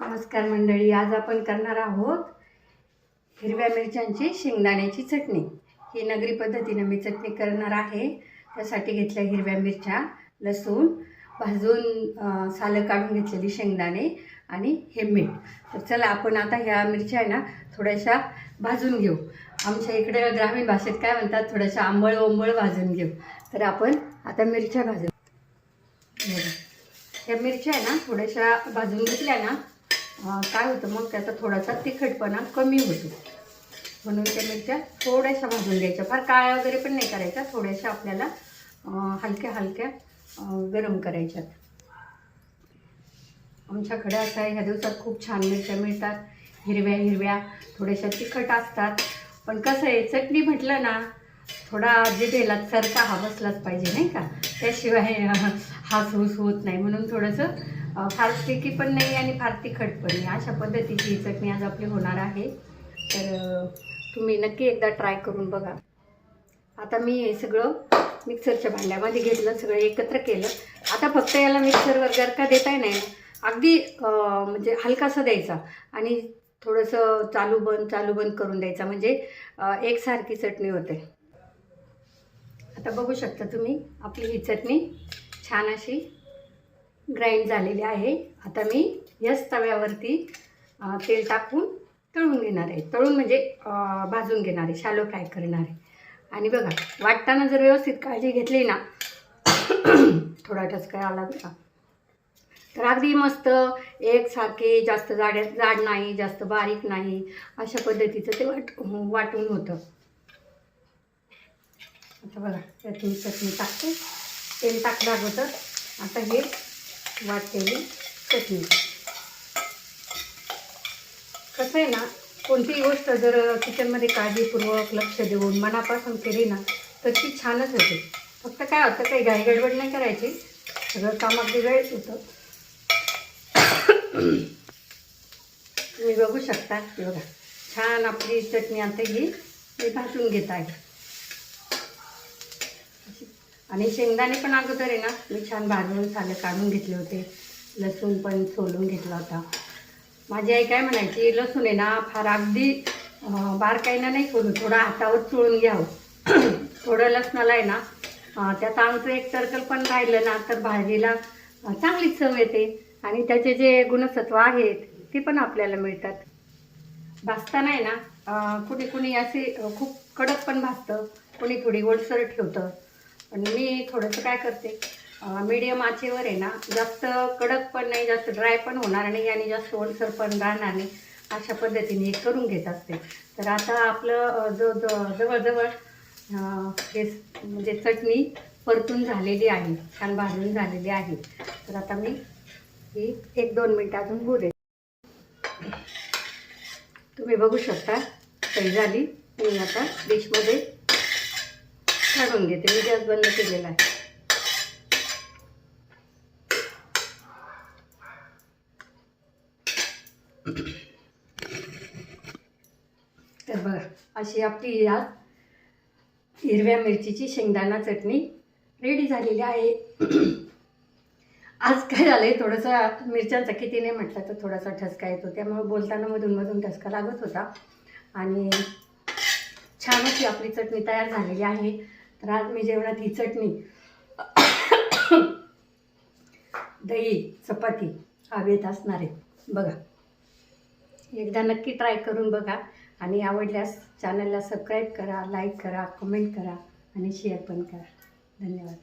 नमस्कार मंडळी आज आपण करणार आहोत हिरव्या मिरच्यांची शेंगदाण्याची चटणी. ही नगरी पद्धतीनं मी चटणी करणार आहे. त्यासाठी घेतल्या हिरव्या मिरच्या लसूण भाजून सालं काढून घेतलेली शेंगदाणे आणि हे मीठ. तर चला आपण आता ह्या मिरच्या आहे ना थोड्याशा भाजून घेऊ. आमच्या इकडे ग्रामीण भाषेत काय म्हणतात थोड्याशा आंबळ ओंबळ भाजून घेऊ. तर आपण आता मिरच्या भाजू ह्या मिरच्या आहे ना थोड्याशा भाजून घेतल्या ना काय होतं मग त्याचा थोडासा तिखटपणा कमी होतो. म्हणून त्या मिरच्या थोड्याशा भाजून घ्यायच्या. फार काळ्या वगैरे पण नाही करायच्या थोड्याशा आपल्याला हलक्या हलक्या गरम करायच्यात. आमच्याकडे असं आहे ह्या दिवसात खूप छान मिरच्या मिळतात हिरव्या हिरव्या थोड्याशा तिखट असतात. पण कसं आहे चटणी म्हटलं ना थोडा जिभेला सरका हा बसलाच पाहिजे नाही का? त्याशिवाय अं, हा सूस होत नाही. म्हणून थोडंसं फार स्टिकी पण नाही आणि फार तिखट पण नाही. अशा पद्धतीची ही चटणी आज आपली होणार आहे. तर तुम्ही नक्की एकदा ट्राय करून बघा. आता मी हे सगळं मिक्सरच्या भांड्यामध्ये घेतलं सगळं एकत्र केलं. आता फक्त याला मिक्सरवर गरका देता नाही. अगदी म्हणजे हलकासा द्यायचा आणि थोडंसं चालू बंद चालू बंद करून द्यायचा. म्हणजे एकसारखी चटणी होते. आता बघू शकता तुम्ही आपली ही चटणी छान अशी ग्राइंड झालेली आहे. आता मी याच तव्यावरती तेल टाकून तळून घेणार आहे. तळून म्हणजे भाजून घेणार आहे. शालो फ्राय करणार आहे. आणि बघा वाटताना जर व्यवस्थित काळजी घेतली ना थोडा टचका आला बघा तर अगदी मस्त एकसारखे जास्त जाड जाड नाही जास्त बारीक नाही अशा पद्धतीचं ते वाट वाटून होतं. आता बघा त्यात मी चटणी टाकते. तेल टाकणार होतं. आता हे वाटलेली चटणी. कसं आहे ना कोणतीही गोष्ट जर किचनमध्ये काळजीपूर्वक लक्ष देऊन मनापासून केली ना तर ती छानच होते. फक्त काय होतं काही घाई गडबड नाही करायची. सगळं काम अगदी वेळच होतं. तुम्ही बघू शकता. बघा. छान आपली चटणी आता ही मी भाजून घेत आहे. आणि शेंगदाणे पण अगोदर आहे ना मी छान भाजून सालं काढून घेतले होते. लसूण पण सोलून घेतला होता. माझी आई काय म्हणायची लसूण आहे ना फार अगदी बारकाईनं नाही सोलू थोडं हातावर चोळून घ्यावं. थोडं लसणाला आहे ना त्यात आमचं एक सर्कल पण राहिलं ना तर भाजीला चांगली चांगलीच चव येते. आणि त्याचे जे गुणसत्व आहेत ते पण आपल्याला मिळतात. भाजताना आहे ना कुणी कुणी असे खूप कडक पण भाजतं कुणी थोडी ओलसर ठेवतं. पण मी थोडंसं काय करते मीडियम आचेवर आहे ना जास्त कडक पण नाही जास्त ड्राय पण होणार नाही आणि जास्त ओलसर पण राहणार नाही. अशा पद्धतीने हे करून घेत असते. तर आता आपलं जो जवळजवळ हे म्हणजे चटणी परतून झालेली आहे छान भाजून झालेली आहे. तर आता मी ही एक दोन मिनटं अजून होऊ दे तुम्ही बघू शकता काही झाली. मी आता डिशमध्ये काढून घेते. मी गॅस बंद केलेला आहे. तर बघा अशी आपली आज हिरव्या मिरचीची शेंगदाणा चटणी रेडी झालेली आहे. आज काय झालं आहे थोडंसं मिरच्यांचा किती नाही म्हटलं तर थोडासा ठसका येतो. त्यामुळे बोलताना मधून मधून ठसका लागत होता. आणि छान अशी आपली चटणी तयार झालेली आहे. तर आज मी जेवणात ही चटणी दही चपाती हवेत असणार आहे. बघा. एकदा नक्की ट्राय करून बघा आणि आवडल्यास चॅनलला सबस्क्राईब करा लाईक करा कमेंट करा आणि शेअर पण करा. धन्यवाद.